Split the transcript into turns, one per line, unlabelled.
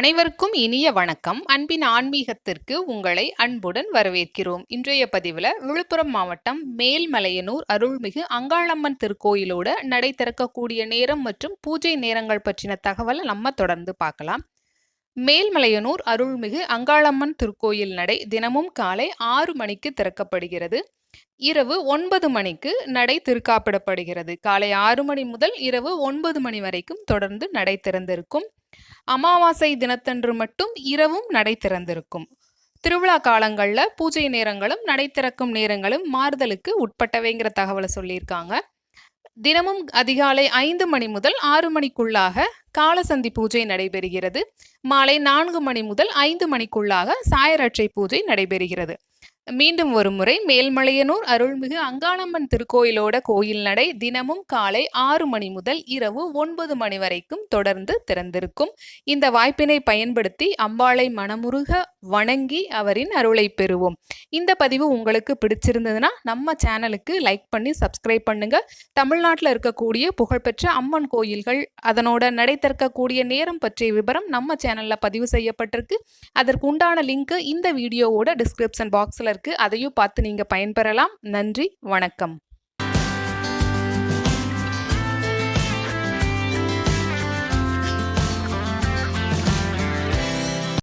அனைவருக்கும் இனிய வணக்கம். அன்பின் ஆன்மீகத்திற்கு உங்களை அன்புடன் வரவேற்கிறோம். இன்றைய பதிவில் விழுப்புரம் மாவட்டம் மேல்மலையனூர் அருள்மிகு அங்காளம்மன் திருக்கோயிலோட நடை திறக்கக்கூடிய நேரம் மற்றும் பூஜை நேரங்கள் பற்றின தகவலை நம்ம தொடர்ந்து பார்க்கலாம். மேல்மலையனூர் அருள்மிகு அங்காளம்மன் திருக்கோயில் நடை தினமும் காலை ஆறு மணிக்கு திறக்கப்படுகிறது. இரவு ஒன்பது மணிக்கு நடை திருக்காப்பிடப்படுகிறது. காலை ஆறு மணி முதல் இரவு ஒன்பது மணி வரைக்கும் தொடர்ந்து நடை திறந்திருக்கும். அமாவாசை தினத்தன்று மட்டும் இரவும் நடை திறந்திருக்கும். திருவிழா காலங்களில் பூஜை நேரங்களும் நடை திறக்கும் நேரங்களும் மாறுதலுக்கு உட்பட்டவைங்கிற தகவலை சொல்லியிருக்காங்க. தினமும் அதிகாலை ஐந்து மணி முதல் ஆறு மணிக்குள்ளாக காலசந்தி பூஜை நடைபெறுகிறது. மாலை நான்கு மணி முதல் ஐந்து மணிக்குள்ளாக சாயரட்சை பூஜை நடைபெறுகிறது. மீண்டும் ஒரு முறை மேல்மலையனூர் அருள்மிகு அங்காளம்மன் திருக்கோயிலோட கோயில் நடை தினமும் காலை ஆறு மணி முதல் இரவு ஒன்பது மணி வரைக்கும் தொடர்ந்து திறந்திருக்கும். இந்த வாய்ப்பினை பயன்படுத்தி அம்பாளை மனமுருக வணங்கி அவரின் அருளை பெறுவோம். இந்த பதிவு உங்களுக்கு பிடிச்சிருந்ததுன்னா நம்ம சேனலுக்கு லைக் பண்ணி சப்ஸ்கிரைப் பண்ணுங்க. தமிழ்நாட்டில் இருக்கக்கூடிய புகழ்பெற்ற அம்மன் கோயில்கள் அதனோட நடை திறக்கக்கூடிய நேரம் பற்றிய விவரம் நம்ம சேனலில் பதிவு செய்யப்பட்டிருக்கு. அதற்கு உண்டான லிங்க் இந்த வீடியோவோட டிஸ்கிரிப்ஷன் பாக்ஸில் இருக்குது அதையும் பார்த்து நீங்கள் பயன்பெறலாம். நன்றி வணக்கம்.